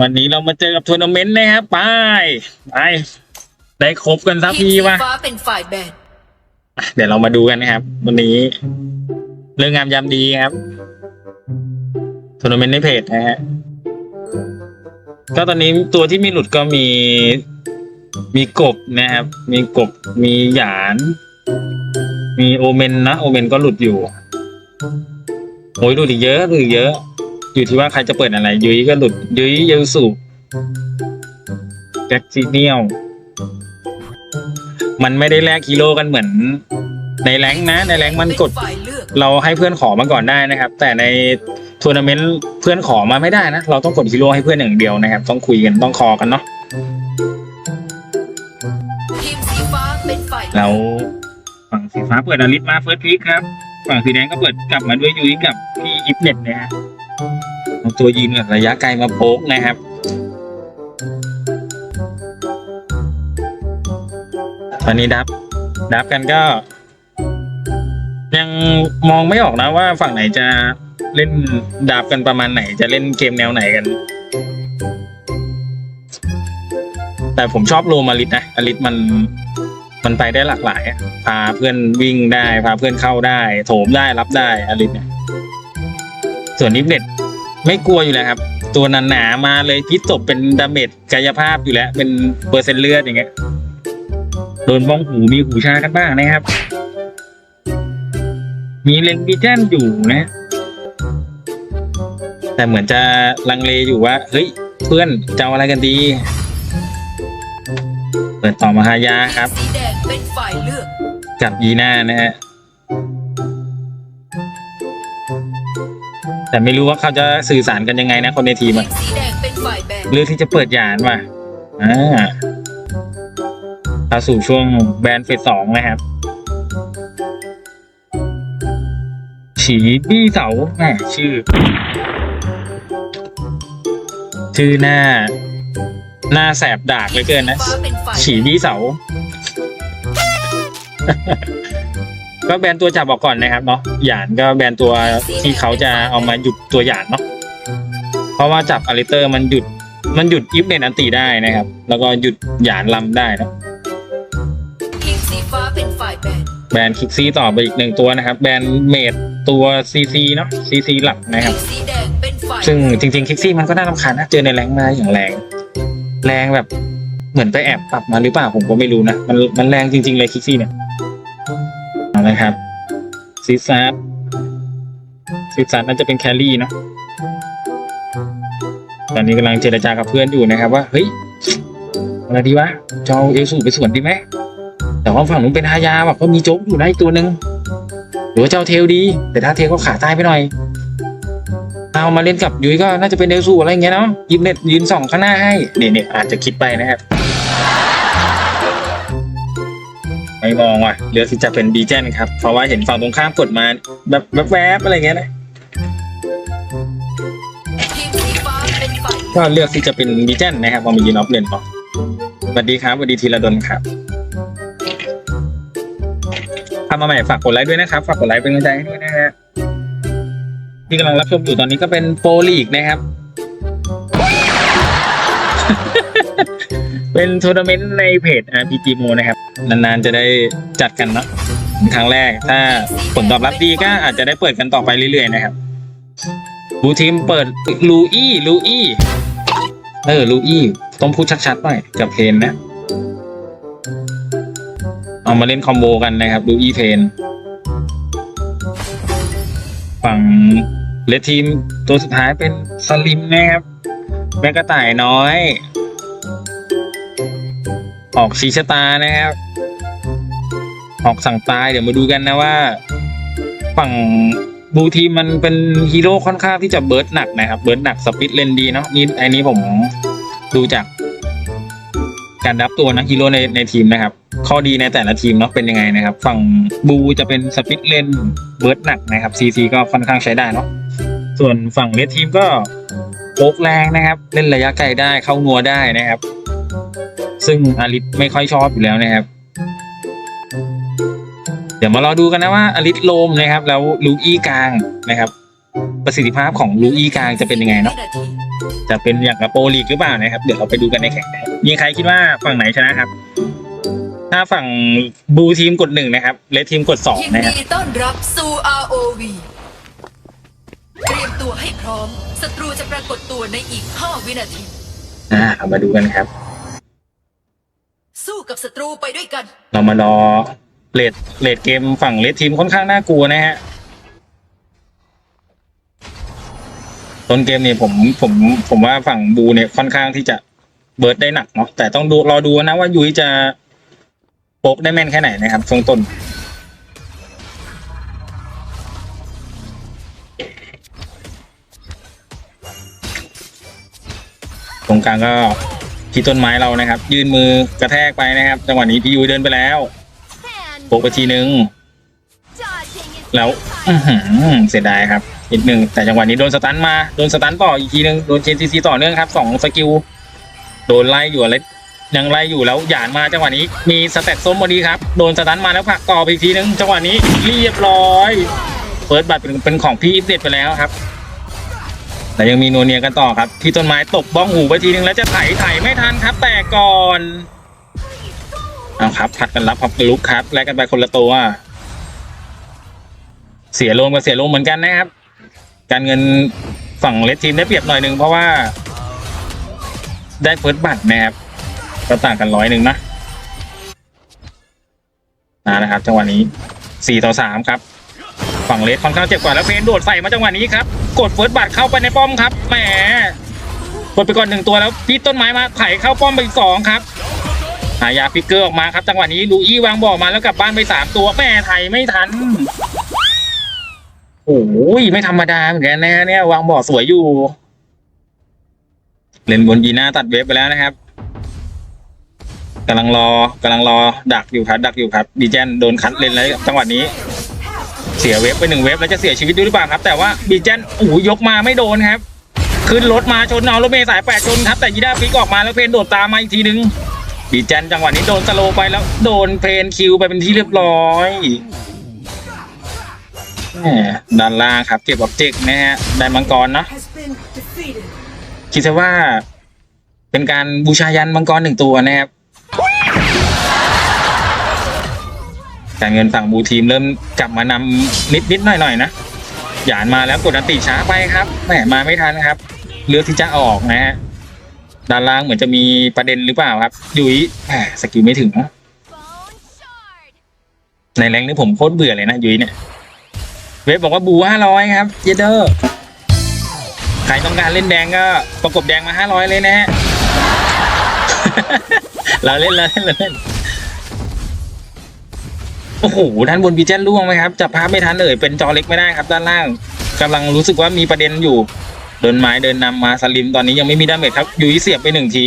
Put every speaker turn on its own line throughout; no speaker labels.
วันนี้เรามาเจอกับทัวร์นาเมนต์นะครับไปไปได้ครบกันสัก
ที
ที
มสี
วะ
ฟ้าเป็นฝ่ายแบน
อะเดี๋ยวเรามาดูกันนะครับ วันนี้ เรื่องงามยามดีครับทัวร์นาเมนต์ในเพจนะฮะก็ตอนนี้ตัวที่มีหลุดก็มี มีกบนะครับ มีกบมีหยาน มีโอเมนนะโอเมนก็หลุดอยู่โอ้ยหลุดอีกเยอะหลุดอีกเยอะ อยู่ที่ว่าใครจะเปิดอะไร ยุ้ยก็หลุด ยุ้ยเยลสุแจ็คซีเนียลมันไม่ได้แลกฮีโร่กันเหมือน ในแรงนะ ในแรงมันกด
เรา
ให้เพื่อนขอมาก่อนได้นะครับ แต่ในทัวร์นาเมนต์เพื่อนขอมาไม่ได้นะ เราต้องกดฮีโร่ให้เพื่อนอย่างเดียวนะครับ ต้องคุยกันต้องคอกันเนาะแล้วฝั่งสีฟ้าเปิดอลิสมาเฟิร์สพีคครับ ฝั่งสีแดงก็เปิดกลับมาด้วยยุ้ยกับพี่อิฟเน็ตนะฮะ เอาตัวยืนกับระยะไกลมาโป๊กนะครับ ตอนนี้ดับ ดับกันก็ ยังมองไม่ออกนะว่าฝั่งไหนจะเล่นดับกันประมาณไหน จะเล่นเกมแนวไหนกัน แต่ผมชอบโรมาลิสนะอลิสมันมันไปได้หลากหลาย พาเพื่อนวิ่งได้ พาเพื่อนเข้าได้ โถมได้รับได้อลิสเนี่ยส่วนนิฟเน็ต ไม่กลัวอยู่แล้วครับ ตัวหนาหนาๆมาเลยพิษตบเป็นดาเมจกายภาพอยู่แล้ว เป็นเปอร์เซ็นต์เลือดอย่างเงี้ยโดนบ้องหูมีหูชากันบ้างนะครับ มีเลงบีแจนอยู่นะ แต่เหมือนจะลังเลอยู่ว่า เฮ้ย เพื่อนจะเอาอะไรกันดี เปิดต่อมาหายาครับ
สีแดงเป็นฝ่ายเลือก
กับยีน่านะฮะ แต่ไม่รู้ว่าเขาจะสื่อสารกันยังไงนะ คนในทีม
ที
อะ
มสีแดงเป็นฝ่ายแบน
เลือกที่จะเปิดหยานว่ะอ่าเข้าสู่ช่วงแบนเฟสสองนะครับ ฉีบี้เสาแหมชื่อ ชื่อหน้า หน้าแสบดากเหลยเกินนะ
ฟ้าเป็นฝ่าย
ฉีบี้เสา ก็แบนตัวจับออกก่อนนะครับเนาะหยานก็แบนตัวที่เขาจะเอามาหยุดตัวหยานเนาะเพราะว่าจับอลิเตอร์มันหยุดมันหยุดอิฟเนนอันตีได้นะครับ แล้วก็หยุดหยานลำได้นะ
ทีมสีฟ้าเป็นฝ่ายแบน
แบนคิกซี่ต่อไปอีกหนึ่งตัวนะครับ แบนเมดตัวซีซีเนาะซีซีหลักนะครับ
มสีแดงเป็นฝ่าย
ซึ่งจริงๆคิกซี่มันก็น่ารำคาญนะเจอในแรงมาอย่างแรง แรงแบบเหมือนไปแอบปรับมาหรือเปล่าผมก็ไม่รู้นะมันมันแรงจริงๆเลยคิกซี่เนี่ย เอาละครับซีซาร์ซีซาร์น่าจะเป็นแคลรี่เนาะตอนนี้กำลังเจรจากับเพื่อนอยู่นะครับ ว่า เฮ้ยอะไรดีวะจะเอาเอลสูไปสวนดีไหมแต่ว่าฝั่งนู้นเป็นฮายาแบบก็มีโจ๊กอยู่นะอีกตัวหนึ่งหรือว่าเจะเอาเทลดี แต่ถ้าเทลก็ขาตายไปหน่อยเอามาเล่นกับยุ้ยก็น่าจะเป็นเดลซูอะไรเงี้ยเนาะยิมเน็ตยืนสองข้างหน้าให้เนี่ยเนี่ยอาจจะคิดไปนะครับ ไม่มองว่ะเลือกที่จะเป็นบีเจนครับ เพราะว่าเห็นฝั่งตรงข้ามกดมาแบบแวบๆอะไรเงี้ยนะก็เลือกที่จะเป็นบีเจนนะครับพอมียืนออฟเลนต่อสวัสดีครับสวัสดีธีรดลครับทำมาใหม่ฝากกดไลค์ด้วยนะครับฝากกดไลค์เป็นกำลังใจให้ด้วยนะฮะที่กำลังรับชมอยู่ตอนนี้ก็เป็นโปรลีกนะครับ เป็นทัวร์นาเมนต์ในเพจ RPG Mo นะครับ นานๆจะได้จัดกันเนะครั้งแรก ถ้าผลตอบรับดีก็อาจจะได้เปิดกันต่อไปเรื่อยๆนะครับบูทีมเปิดลูอี้ลูอี้เออลูอี้ต้องพูดชัดๆหน่อยกับเพนนะ เอามาเล่นคอมโบกันนะครับลูอี้เพนฝั่งเลทีมตัวสุดท้ายเป็นสลิมนะครับแม่กระต่ายน้อย ออกชีชะตานะครับ ออกสั่งตายเดี๋ยวมาดูกันนะว่า ฝั่งบูทีมมันเป็นฮีโร่ค่อนข้างที่จะเบิร์ดหนักนะครับ เบิร์ดหนักสปิดเลนดีเนาะนี่อันนี้ผมดูจาก การดับตัวนักฮีโร่ในในทีมนะครับ ข้อดีในแต่ละทีมเนาะเป็นยังไงนะครับ ฝั่งบูจะเป็นสปิดเลนเบิร์ดหนักนะครับซีซีก็ค่อนข้างใช้ได้เนาะส่วนฝั่งเลดทีมก็โป๊กแรงนะครับ เล่นระยะไกลได้เข้างัวได้นะครับ ซึ่งอาริสไม่ค่อยชอบอยู่แล้วนะครับ เดี๋ยวมารอดูกันนะว่าอาริสโลมนะครับ แล้วลูอี้กลางนะครับ ประสิทธิภาพของลูอี้กลางจะเป็นยังไงเนาะ
วินาที
จะเป็นอย่างกับโปรลีกหรือเปล่านะครับเดี๋ยวเราไปดูกันในแข่งนะมีใครคิดว่าฝั่งไหนชนะครับ ถ้าฝั่งบูทีมกดหนึ่งนะครับเลดทีมกดสอง
ยิน
นะครับ
ดีต้อนรับสู่ ROV เตรียมตัวให้พร้อม ศัตรูจะปรากฏตัวในอีก 5 วินาที
อ่าเรามาดูกันครับ
สู้กับศัตรูไปด้วยกัน
เรามารอเลดเลดเกมฝั่งเลดทีมค่อนข้างน่ากลัวนะฮะต้นเกมเนี่ยผมผมผมว่าฝั่งบูเนี่ยค่อนข้างที่จะเบิร์ดได้หนักเนาะแต่ต้องดูรอดูนะว่ายุ้ยจะโปกได้แม่นแค่ไหนนะครับช่วงต้น ตรงกลางก็ ที่ต้นไม้เรานะครับ ยื่นมือกระแทกไปนะครับ จังหวะนี้พี่ยุ้ยเดินไปแล้วโปกไปทีนึง แล้วเสียดายครับนิดนึงแต่จังหวะนี้โดนสตันมาโดนสตันต่ออีกทีนึงโดนเชนซีซีต่อเนื่องครับสองสกิลโดนไล่อยู่อะไรยังไล่อยู่แล้วหยานมาจังหวะนี้มีสแต็กส้มพอดีครับโดนสตันมาแล้วผลักต่อไปอีกทีนึงจังหวะนี้เรียบร้อยเฟิร์สบัตรเป็นของพี่อิฟเด็ดไปแล้วครับ แต่ยังมีโนเนียกันต่อครับ ที่ต้นไม้ตบบ้องหูไปทีนึงแล้วจะไถไถไม่ทันครับ แต่ก่อนเอาครับผัดกันรับพับลุกครับแลกกันไปคนละตัวเสียลงกับเสียลงเหมือนกันนะครับ การเงินฝั่งเลดทีมได้เปรียบหน่อยหนึ่งเพราะว่า ได้เฟิร์สบัตรนะครับก็ต่างกันร้อยหนึ่งนะนะนะครับจังหวะนี้สี่ต่อสามครับ ฝั่งเลดค่อนข้างเจ็บกว่าแล้วเพนโดดใส่มาจังหวะนี้ครับ กดเฟิร์สบัตรเข้าไปในป้อมครับแหมกดไปก่อนหนึ่งตัวแล้วพี่ต้นไม้มาไถเข้าป้อมไปสองครับหายาฟิกเกอร์ออกมาครับจังหวะนี้ลูอี้วางบ่อมาแล้วกลับบ้านไปสามตัวแม่ไถไม่ทันโอ้ยไม่ธรรมดาเหมือนกันนะฮะเนี่ยวางบ่อสวยอยู่ เล่นบนยีน่าตัดเว็บไปแล้วนะครับกำลังรอกำลังรอดักอยู่ครับดักอยู่ครับดีเจนโดนคัดเลนแล้วจังหวะนี้ เสียเว็บไปหนึ่งเว็บแล้วจะเสียชีวิตด้วยหรือเปล่าครับ แต่ว่าดีเจนโอ้ยกมาไม่โดนครับ ขึ้นรถมาชนเอารถเมย์สายแปดชนครับแต่ยีด้าพลิกออกมาแล้วเพนโดดตามมาอีกทีนึงดีเจนจังหวะนี้โดนสโลไปแล้วโดนเพนคิวไปเป็นที่เรียบร้อยแหม่ด้านล่างครับเก็บออบเจกต์นะฮะได้มังกรเนาะคิดซะว่า เป็นการบูชายันมังกรหนึ่งตัวนะครับ การเงินฝั่งบูทีมเริ่มกลับมานำนิดนิดหน่อยหน่อยนะหยานมาแล้วกดอันติช้าไปครับแหมมาไม่ทันครับ เลือกที่จะออกนะฮะด้านล่างเหมือนจะมีประเด็นหรือเปล่าครับยุ้ยแหมสกิลไม่ถึง ในแรงนี้ผมโคตรเบื่อเลยนะยุ้ยเนี่ยเว็บบอกว่าบูห้าร้อยครับเยเดอร์ใครต้องการเล่นแดงก็ประกบแดงมาห้าร้อยเลยนะฮะเราเล่นเราเล่นเราเล่น โอ้โหด้านบนบีเจนล่วงไหมครับจับภาพไม่ทันเลยเป็นจอเล็กไม่ได้ครับด้านล่างกำลังรู้สึกว่ามีประเด็นอยู่ เดินไม้เดินนำมาสลิมตอนนี้ยังไม่มีดาเมจครับยุ้ยเสียบไปหนึ่งที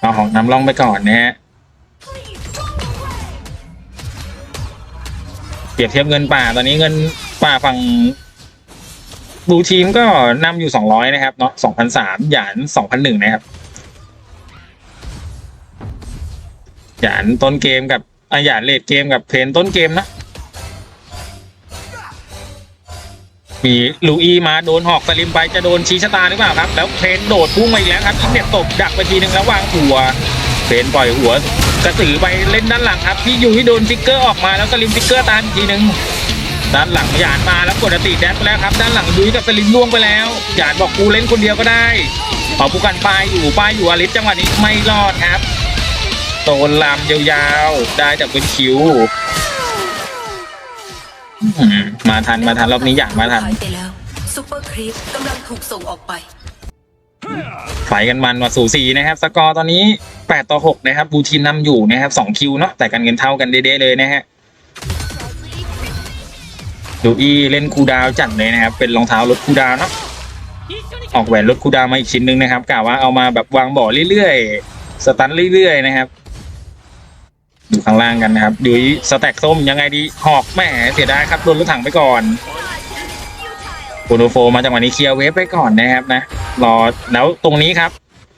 เอาของน้ำล่องไปก่อนนะฮะเปรียบเทียบเงินป่าตอนนี้เงินป่าฝั่งบูทีมก็นำอยู่สองร้อยนะครับเนาะสองพันสามหยานสองพันหนึ่งนะครับ หยานต้นเกมกับอะหยานเลดเกมกับเพนต้นเกมนะ มีลูอีมาโดนหอกสลิมไปจะโดนชี้ชะตาหรือเปล่าครับ แล้วเพนโดดพุ่งมาอีกแล้วครับอินเน็ตตบดักไปทีนึงแล้ววางหัวเพนปล่อยหัวกระสือไปเล่นด้านหลังครับพี่ยุ้ยโดนฟิกเกอร์ออกมาแล้วสลิมฟิกเกอร์ตามอีกทีหนึ่งด้านหลังหยานมาแล้วกดอติแดดไปแล้วครับด้านหลังยุ้ยกับสลิมล่วงไปแล้วหยานบอกกูเล่นคนเดียวก็ได้เอาผู้กันปลายอยู่ปลายอยู่อลิสจังหวะนี้ไม่รอดครับ โดนลามยาวๆ ได้แต่เป็นคิวอืมมาทันมาทันรอบนี้หยานมาทัน
หายไปแล้วซูเปอร์ครีปกำลังถูกส่งออกไป
ไฟกันมันว่าสูสีนะครับ สกอร์ตอนนี้ 8 ต่อ 6 นะครับ บูทีมนำอยู่นะครับ 2 คิวเนาะแต่กันเงินเท่ากันเด้ๆเลยนะฮะดูอีเล่นคูลดาวน์จัดเลยนะครับ เป็นรองเท้าลดคูลดาวน์เนาะออกแหวนลดคูลดาวน์มาอีกชิ้นหนึ่งนะครับกล่าวว่าเอามาแบบวางบ่อเรื่อยๆ สตันเรื่อยๆนะครับ ดูข้างล่างกันนะครับดูอีสแต็กส้มยังไงดีหอกแหมเสียดายครับโดนรถถังไปก่อนโปรโตโฟมาจังหวะนี้เคลียร์เวฟไปก่อนนะครับนะรอแล้วตรงนี้ครับ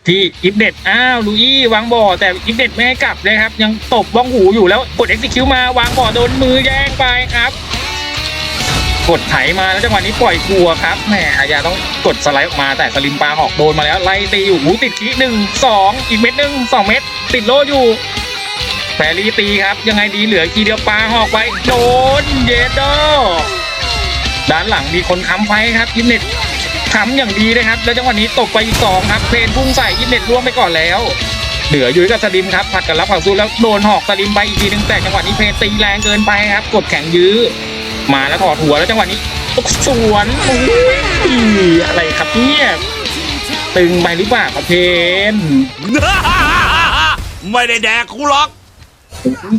ที่อิฟเด็ดอ้าวลูอี้วางบ่อแต่อิฟเด็ดไม่ให้กลับเลยครับ ยังตบบ้องหูอยู่แล้วกด execute มาวางบ่อโดนมือแย่งไปครับ กดไถมาแล้วจังหวะนี้ปล่อยทัวครับแหมอายาต้องกดสไลด์ออกมาแต่สลิมปลาหอกโดนมาแล้วไล่ตีอยู่หูติดคีหนึ่งสองอีกเม็ดหนึ่งสองเม็ดติดโลอยู่ แฟรี่ตีครับ ยังไงดีเหลือคีเดียวปลาหอกไปโดนเยโดด้านหลังมีคนค้ำไฟครับยิมเน็ตค้ำอย่างดีนะครับ แล้วจังหวะนี้ตกไปอีกสองครับเพนพุ่งใส่ยิมเน็ตล่วงไปก่อนแล้ว เหลืออยู่กับสลิมครับผัดกันรับผักสู้แล้วโดนหอกสลิมไปอีกทีหนึงแต่จังหวะนี้เพนตีแรงเกินไปครับ กดแข็งยื้อ มาแล้วถอดหัวแล้วจังหวะนี้สวนอุ้ยอะไรครับเนี่ยตึงไปหรือเปล่าครับเพน
ไม่ได้แดกกูหรอก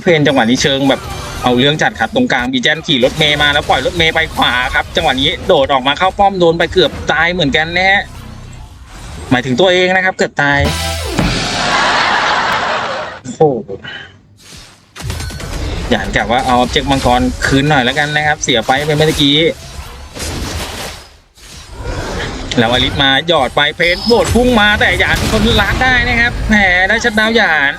เพนจังหวะนี้เชิงแบบเอาเรื่องจัดครับตรงกลางบีแจนขี่รถเมย์มาแล้วปล่อยรถเมย์ไปขวาครับ จังหวะนี้โดดออกมาเข้าป้อมโดนไปเกือบตายเหมือนกันนะฮะหมายถึงตัวเองนะครับ เกิดตายโอ้หอยากกะว่าเอาเจ็กมังกรคืนหน่อยแล้วกันนะครับ เสียไปไปเมื่อกี้แล้วอลิสมาหยอดไปเพนโบดพุ่งมาแต่หยานคนล้างได้นะครับแหมได้ชัดดาวน์หยาน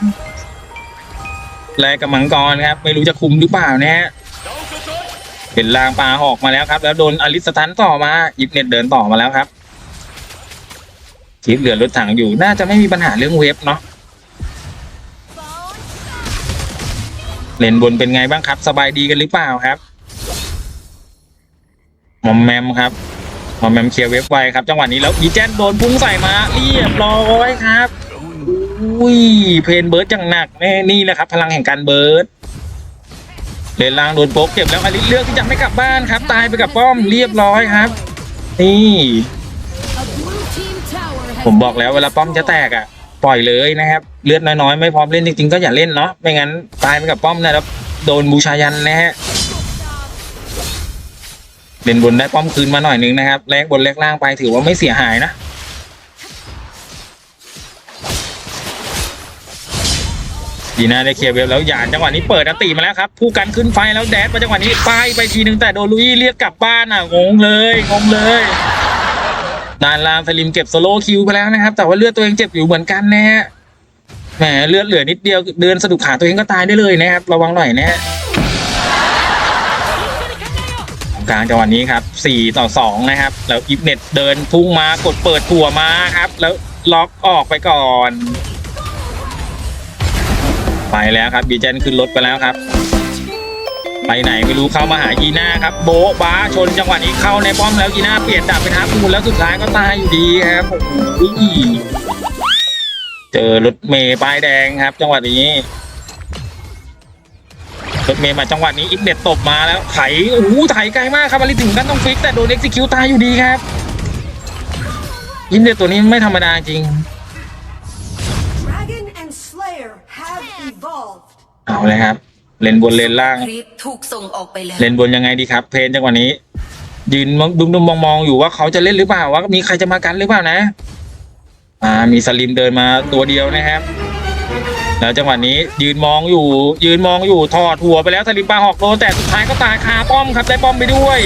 แลกกับมังกรครับ ไม่รู้จะคุมหรือเปล่านะฮะเป็นลางปลาหอกมาแล้วครับ แล้วโดนอลิสสตันต่อมายิปเน็ตเดินต่อมาแล้วครับทีเหลือรถถังอยู่น่าจะไม่มีปัญหาเรื่องเวฟเนาะเลนบนเป็นไงบ้างครับ สบายดีกันหรือเปล่าครับมอมแมมครับมอมแมมเคลียร์เวฟไวครับจังหวะนี้แล้วอีแจนโดนพุ่งใส่มาเรียบร้อยครับ อุ้ย เพนเบิร์ดจังหนักแน่นี่แหละครับ พลังแห่งการเบิร์ดเลนล่างโดนโป๊กเก็บแล้วอลิสเลือกที่จะไม่กลับบ้านครับ ตายไปกับป้อมเรียบร้อยครับ นี่ ผมบอกแล้วเวลาป้อมจะแตกอะ ปล่อยเลยนะครับ เลือดน้อยๆ ไม่พร้อมเล่นจริงๆ ก็อย่าเล่นเนาะไม่งั้นตายไปกับป้อมนะแล้วโดนบูชายันนะฮะเล่นบนได้ป้อมคืนมาหน่อยนึงนะครับแลกบนแลกล่างไปถือว่าไม่เสียหายนะ ดีน่าได้เคลียร์เวฟแล้วหยานจังหวะนี้เปิดอันตีมาแล้วครับผู้กันขึ้นไฟแล้วแดดมาจังหวะนี้ป้ายไปทีนึงแต่โดนลุยเรียกกลับบ้านอะงงเลยงงเลยดานลามสลิมเก็บโซโล่คิวไปแล้วนะครับ แต่ว่าเลือดตัวเองเจ็บอยู่เหมือนกันนะฮะแหมเลือดเหลือนิดเดียวเดินสะดุดขาตัวเองก็ตายได้เลยนะครับระวังหน่อยนะฮะกลางจังหวะนี้ครับสี่ต่อสองนะครับ แล้วอิฟเน็ตเดินพุ่งมากดเปิดถั่วมาครับ แล้วล็อกออกไปก่อน ไปแล้วครับบีเจนขึ้นรถไปแล้วครับ ไปไหนไม่รู้เข้ามาหายีน่าครับ โบ๊ะบ้าชนจังหวะนี้เข้าในป้อมแล้วยีน่าเปลี่ยนดาบเป็นฮาร์ปูนแล้วสุดท้ายก็ตายอยู่ดีครับโอ้โหเจอรถเมย์ป้ายแดงครับ จังหวะนี้รถเมย์มาจังหวะนี้อิฟเน็ตตบมาแล้วไถโอ้โหไถไกลมากครับอลิถึงกันต้องฟิกแต่โดนเอ็กซิคิวตายอยู่ดีครับ อิฟเน็ตตัวนี้ไม่ธรรมดาจริง เอาเลยครับ เลนบนเลนล่าง
ครีปถูกส่งออกไปแล้ว
เล่นบนยังไงดีครับ เพนจังหวะนี้ ยืนมองดุมๆมองๆอยู่ว่าเขาจะเล่นหรือเปล่าว่ามีใครจะมากันหรือเปล่านะ อ่า มีสลิมเดินมาตัวเดียวนะครับ แล้วจังหวะนี้ยืนมองอยู่ ยืนมองอยู่ถอดหัวไปแล้วสลิมปาหอกโดนแต่สุดท้ายก็ตายคาป้อมครับได้ป้อมไปด้วย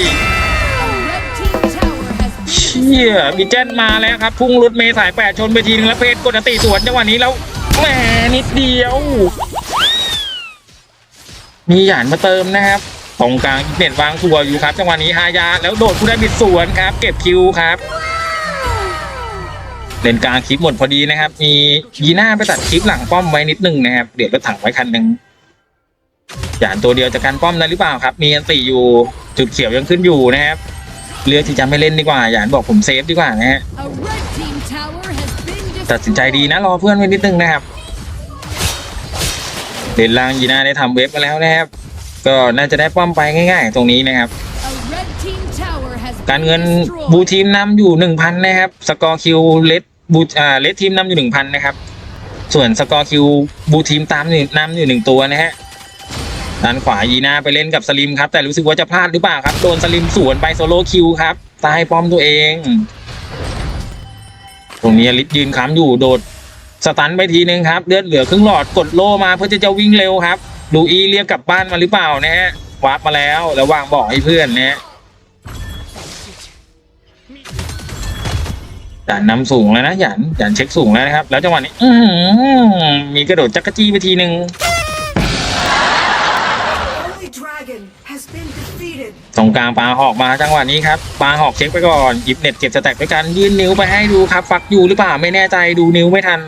เชี่ยมีเจนมาแล้วครับ พุ่งรถเมย์สายแปดชนไปทีนึงแล้วเพชรกดอันติสวนจังหวะนี้แล้วแหมนิดเดียว มีหยานมาเติมนะครับตรงกลางเน็ตวางทัวร์อยู่ครับจังหวะนี้ฮายาแล้วโดดผู้ได้บิดสวนครับ เก็บคิวครับเลนกลางคลิปหมดพอดีนะครับ มียีน่าไปตัดคลิปหลังป้อมไว้นิดนึงนะครับเดี๋ยวรถถังไว้คันหนึ่งหยานตัวเดียวจะกันป้อมได้หรือเปล่าครับ มีอันติอยู่จุดเขียวยังขึ้นอยู่นะครับเลือกที่จะไม่เล่นดีกว่าหยานบอกผมเซฟดีกว่านะฮะตัดสินใจดีนะรอเพื่อนไว้นิดนึงนะครับ เด่นล่างยีน่าได้ทำเว็บมาแล้วนะครับ ก็น่าจะได้ป้อมไปง่ายๆ ตรงนี้นะครับ การเงินบูทีมนำอยู่หนึ่งพันนะครับ สกอร์คิวเลดบูอ่าเลดทีมนำอยู่หนึ่งพันนะครับ ส่วนสกอร์คิวบูทีมตามนำอยู่หนึ่งตัวนะฮะด้านขวายีน่าไปเล่นกับสลิมครับ แต่รู้สึกว่าจะพลาดหรือเปล่าครับ โดนสลิมสวนไปโซโล่คิวครับตายป้อมตัวเอง ตรงนี้ลิสยืนค้ำอยู่โดด สตันไปทีนึงครับเลือดเหลือครึ่งหลอดกดโล่มาเพื่อจะจะวิ่งเร็วครับลูอีเรียกกลับบ้านมาหรือเปล่านะฮะวาร์ปมาแล้วแล้ววางบอกให้เพื่อนนะฮะหยันนำสูงแล้วนะหยันหยันเช็คสูงแล้วนะครับ แล้วจังหวะนี้ อือหือมีกระโดดจักรจี้ไปทีนึง
Holy Dragon has been defeated.
ตรงกลางปลาหอกมาจังหวะนี้ครับปลาหอกเช็คไปก่อนหยิบเน็ตเก็บสแต็กด้วยกันยื่นนิ้วไปให้ดูครับ ฟักอยู่หรือเปล่าไม่แน่ใจดูนิ้วไม่ทัน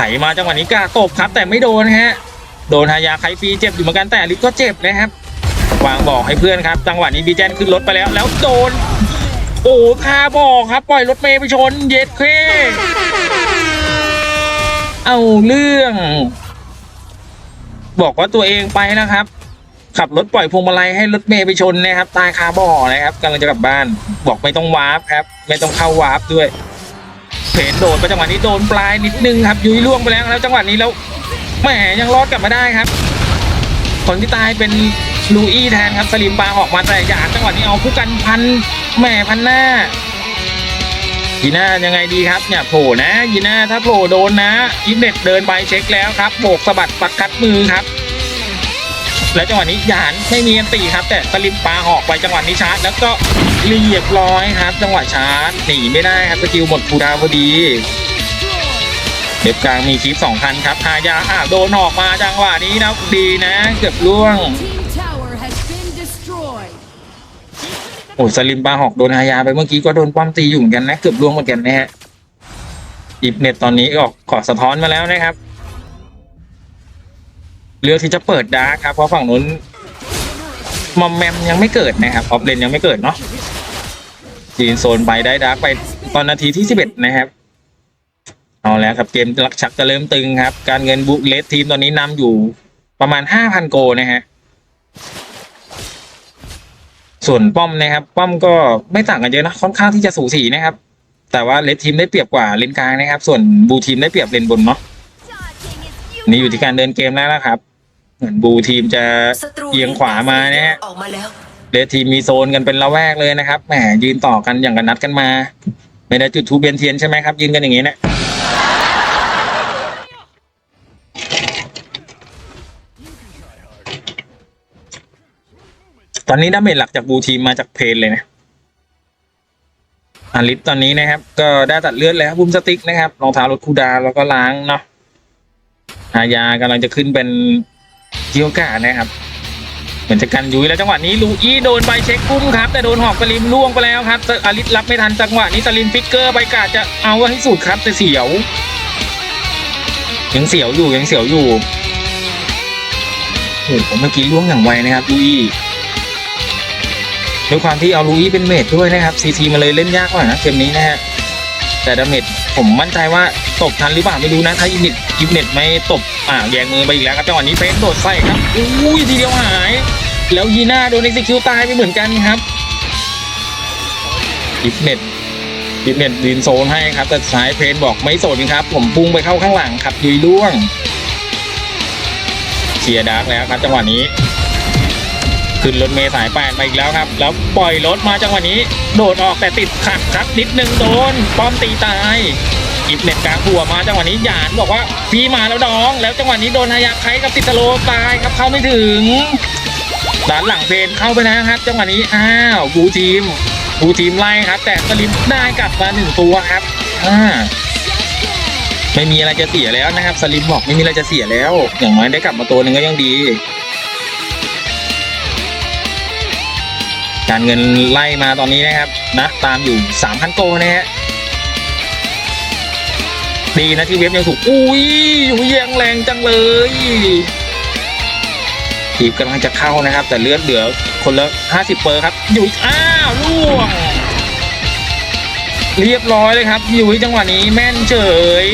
ถมาจังหวะนี้กาตบครับแต่ไม่โดนฮะโดนฮายาไคฟรีเจ็บอยู่เหมือนกันแต่ลิฟก็เจ็บนะครับวางบอกให้เพื่อนครับจังหวะนี้บีแจนขึ้นรถไปแล้ว แล้วโดน โอ้คาบอกครับ ปล่อยรถเมย์ไปชนเย็ดเคเอาเรื่อง บอกว่าตัวเองไปนะครับ ขับรถปล่อยพวงมาลัยให้รถเมย์ไปชนนะครับ ตายคาบ่อนะครับกำลังจะกลับบ้าน บอกไม่ต้องวาร์ปครับ ไม่ต้องเข้าวาร์ปด้วย นโดนไปจังหวะนี้โดนปลายนิดนึงครับยุ้ยล่วงไปแล้วแล้วจังหวะนี้แล้วแหมยังรอดกลับมาได้ครับ คนที่ตายเป็นลูอี้แทนครับสลิมปลาออกมาแต่หยาดจังหวะนี้เอาผู้กันพันแหม่พันหน้ายีน่ายังไงดีครับเนี่ยโผล่นะยีน่าถ้าโผล่โดนนะอิฟเน็ตเดินไปเช็คแล้วครับโบกสะบัดปัดคัดมือครับ แล้วจังหวะนี้หยานไม่มีอันตีครับ แต่สลิมปลาออกไปจังหวะนี้ชาร์จแล้วก็เรียบร้อยครับ จังหวะชาร์จหนีไม่ได้ครับสกิลหมดคูดาวพอดีเด็บกลางมีคลิปสองคันครับฮายาอะโดนออกมาจังหวะนี้นะดีนะ เกือบล่วงโอ้สลิมปลาหอกโดนฮายาไปเมื่อกี้ก็โดนป้อมตีอยู่เหมือนกันนะเกือบล่วงเหมือนกันนะฮะอิบเน็ตตอนนี้ออกขอสะท้อนมาแล้วนะครับ เลือกที่จะเปิดดาร์คครับเพราะฝั่งนู้นมอมแมมยังไม่เกิดนะครับออฟเลนยังไม่เกิดเนาะจีนโซนไปได้ดาร์ไปตอนนาทีที่สิบเอ็ดนะครับเอาแล้วครับเกมลักชักจะเริ่มตึงครับ การเงินบุเลสทีมตอนนี้นำอยู่ประมาณห้าพันโกนะฮะส่วนป้อมนะครับ ป้อมก็ไม่ต่างกันเยอะนะค่อนข้างที่จะสูสีนะครับ แต่ว่าเลดทีมได้เปรียบกว่าเลนกลางนะครับ ส่วนบูทีมได้เปรียบเลนบนเนาะนี่อยู่ที่การเดินเกมแล้วนะครับ เหมือนบูทีมจะ
ศัตรู
เอียงขวามานะฮะ
ออกมาแล้ว
เลดทีมมีโซนกันเป็นละแวกเลยนะครับแหมยืนต่อกันอย่างกันนัดกันมา ไม่ได้จุดทูบเบียนเทียนใช่ไหมครับ ยืนกันอย่างนี้เนะตอนนี้ดาเมจหลักจากบูทีมมาจากเพลนเลยนะอาลิฟตอนนี้นะครับ ก็ได้ตัดเลือดแล้วบุมสติ๊กนะครับรองเท้ารถคูดาแล้วก็ล้างเนาะอายากำลังจะขึ้นเป็น เกียวกานะครับเหมือนจะกันยุ้ยแล้วจังหวะนี้ลูอี้โดนไปเช็คกุ้มครับ แต่โดนหอกสลิมล่วงไปแล้วครับอาลิฟรับไม่ทันจังหวะนี้สลิมฟิกเกอร์ไปกาดจะเอาให้สุดครับแต่เสียวยังเสียวอยู่ยังเสียวอยู่โอ้โหเมื่อกี้ล่วงอย่างไวนะครับลูอี้ด้วยความที่เอาลูอี้เป็นเมดด้วยนะครับซีซีมาเลยเล่นยากกว่านะเกมนี้นะฮะแต่ดาเมจผมมั่นใจว่า ตบทันหรือเปล่าไม่รู้นะถ้าอินเน็ตอินเน็ตไม่ตบอ่าแยงมือไปอีกแล้วครับจังหวะนี้เฟนโดดใส่ครับอุ้ยทีเดียวหาย แล้วยีน่าโดนเอ็กซิคิวตายไปเหมือนกันครับอิฟเน็ตอิฟเน็ตดินโซนให้ครับแต่สายเพนบอกไม่โสนครับ ผมพุ่งไปเข้าข้างหลังครับยุยล่วงเชียร์ดาร์กแล้วครับ จังหวะนี้ขึ้นรถเมย์สายแปดมาอีกแล้วครับ แล้วปล่อยรถมาจังหวะนี้ โดดออกแต่ติดขัดครับนิดนึงโดนป้อมตีตาย อิฟเน็ตกลางหัวมาจังหวะนี้หยานบอกว่าพี่มาแล้วน้อง แล้วจังหวะนี้โดนฮายาไคกับติดสโลตายครับเข้าไม่ถึงด้านหลังเพนเข้าไปนะครับ จังหวะนี้อ้าวบูทีมบูทีมไล่ครับ แต่สลิมได้กลับมาหนึ่งตัวครับอ่าไม่มีอะไรจะเสียแล้วนะครับสลิมบอกไม่มีอะไรจะเสียแล้ว อย่างน้อยได้กลับมาตัวหนึ่งก็ยังดี การเงินไล่มาตอนนี้นะครับนะตามอยู่สามพันโกนะฮะ ดีนะที่เว็บยังถูก อุ้ยอยู่ยังแรงจังเลยทีมกำลังจะเข้านะครับ แต่เลือดเหลือคนละห้าสิบเปอร์ครับ อยู่อ้าวล่วง เรียบร้อยเลยครับ อยู่จังหวะนี้แม่นเฉย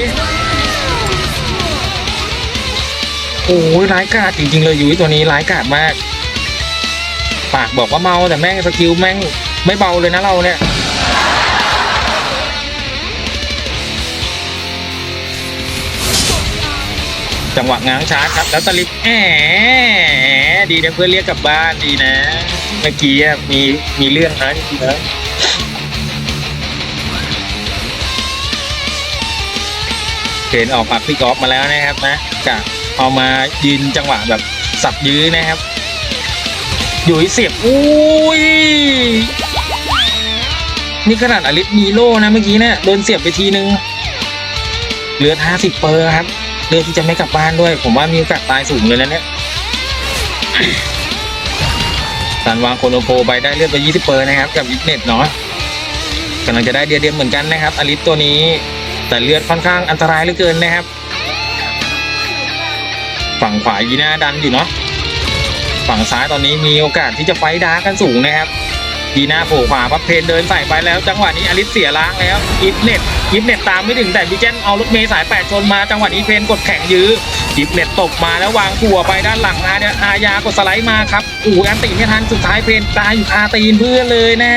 โอ้ยร้ายกาจจริงๆเลยยุ้ยตัวนี้ร้ายกาจมาก ปากบอกว่าเมาแต่แม่งสกิลแม่งไม่เบาเลยนะเราเนี่ย จังหวะง้างชาร์จครับแล้วตะลิปแหมดีนะเพื่อนเรียกกลับบ้านดีนะ เมื่อกี้มีมีเรื่องนะจริงๆนะเห็นออกปักพี่กอล์ฟมาแล้วนะครับนะกะเอามายืนจังหวะแบบสับยื้อนะครับ อยู่เสียบอุ้ยนี่ขนาดอลิสมีโล่นะเมื่อกี้เนี่ยโดนเสียบไปทีนึงเหลือห้าสิบเปอร์ครับ เลือกที่จะไม่กลับบ้านด้วย ผมว่ามีโอกาสตายสูงเลยนะเนี่ยการวางโคโนโพไปได้เลือดไป20เปอร์นะครับ กับยิปเน็ตเนาะกำลังจะได้เดียเดียมเหมือนกันนะครับอลิสตัวนี้ แต่เลือดค่อนข้างอันตรายเหลือเกินนะครับ ฝั่งขวายีน่าดันอยู่เนาะฝั่งซ้ายตอนนี้มีโอกาสที่จะไฟดาร์กกันสูงนะครับยีน่าโผล่ขวาพับเพนเดินใส่ไปแล้ว จังหวะนี้อลิสเสียล้างแล้วยิปเน็ต ยิปเน็ตตามไม่ถึงแต่บิเจนเอารถเมย์สายแปดชนมาจังหวะนี้เพนกดแข่งยื้อจิบเน็ตตกมาแล้ววางถั่วไปด้านหลังอาเนี่ยอายากดสไลด์มาครับอู่อันติไม่ทันสุดท้ายเพนตายอยู่คาตีนเพื่อนเลยนะ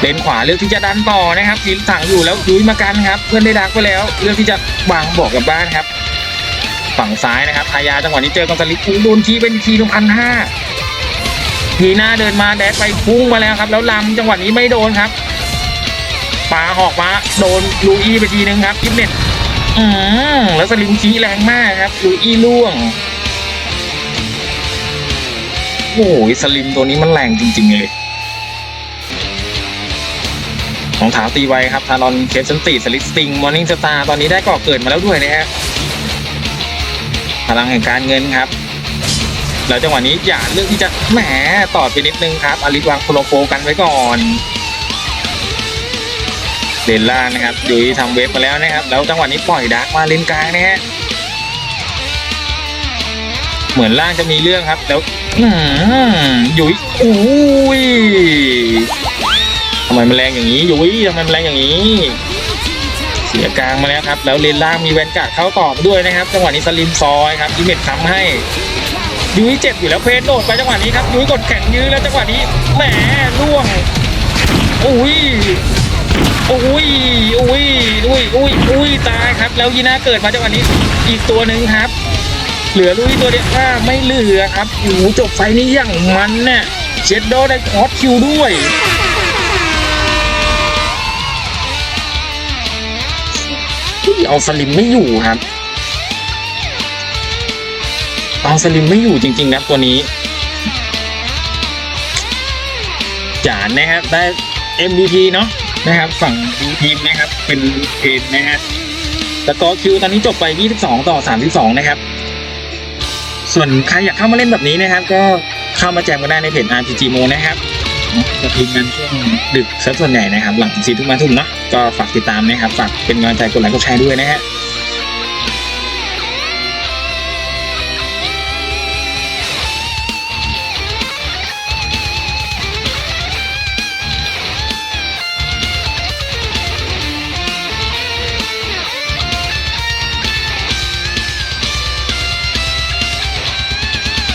เลนขวาเลือกที่จะดันต่อนะครับยิงถังอยู่แล้วยุ้ยมากันครับ เพื่อนได้ดักไปแล้วเลือกที่จะวางบอกกับบ้านครับ ฝั่งซ้ายนะครับอายาจังหวะนี้เจอกอนซาลิสอู้โดนทีเป็นทีหนึ่งพันห้าทีหน้าเดินมาแดดไปพุ่งมาแล้วครับ แล้วลำจังหวะนี้ไม่โดนครับ ปาหอกมาโดนลูอี้ไปทีนึงครับยิบเน็ตอืมแล้วสลิมชี้แรงมากครับลูอี้ล่วงโอ้ยสลิมตัวนี้มันแรงจริง ๆ เลยของเท้าตีไวครับทารอนเคปสันติสลิสติงมอร์นิ่งสตาร์ตอนนี้ได้ก่อเกิดมาแล้วด้วยนะฮะพลังแห่งการเงินครับ แล้วจังหวะนี้อย่าเลือกที่จะแหมต่อไปนิดนึงครับอลิสวางโคโลโฟกันไว้ก่อน เลนล่างนะครับยุ้ยทำเวฟมาแล้วนะครับ แล้วจังหวะนี้ปล่อยดาร์กมาเลนกลางนะฮะเหมือนล่างจะมีเรื่องครับ แล้วยุ้ยอุ้ยทำไมมันแรงอย่างนี้ยุ้ยทำไมมันแรงอย่างนี้ เสียกลางมาแล้วครับ แล้วเลนล่างมีแวนการ์ดเข้าตอบด้วยนะครับ จังหวะนี้สลิมซอยครับอิเมจค้ำให้ยุ้ยเจ็บอยู่แล้วเพนโดดไปจังหวะนี้ครับยุ้ยกดแข่งยื้อแล้วจังหวะนี้แหมล่วงอุ้ย อุ้ยอุ้ยอุ้ยอุ้ยอุ้ยตายครับ แล้วยีน่าเกิดมาจังหวะนี้ อีกตัวหนึ่งครับ เหลือลุยตัวเดียวอ่าไม่เหลือครับโอ้โหจบไฟนี้อย่างมันเนี่ยเจ็ดโดได้คอสคิวด้วยอุ้ยเอาสลิมไม่อยู่ครับเอาสลิมไม่อยู่จริงๆนะตัวนี้จานนะครับได้ MVP เนาะ นะครับ ฝั่งบูทีมนะครับ เป็นเพนนะฮะสกอร์คิวตอนนี้จบไป 22 ต่อ 32 นะครับ ส่วนใครอยากเข้ามาเล่นแบบนี้นะครับ ก็เข้ามาแจมกันได้ในเพจ RPG Mo นะครับจะพิมพ์กันช่วงดึกซะส่วนใหญ่นะครับ หลังสี่ทุ่มมาทุ่มเนาะก็ฝากติดตามนะครับ ฝากเป็นกำลังใจกดไลค์กดแชร์ด้วยนะฮะ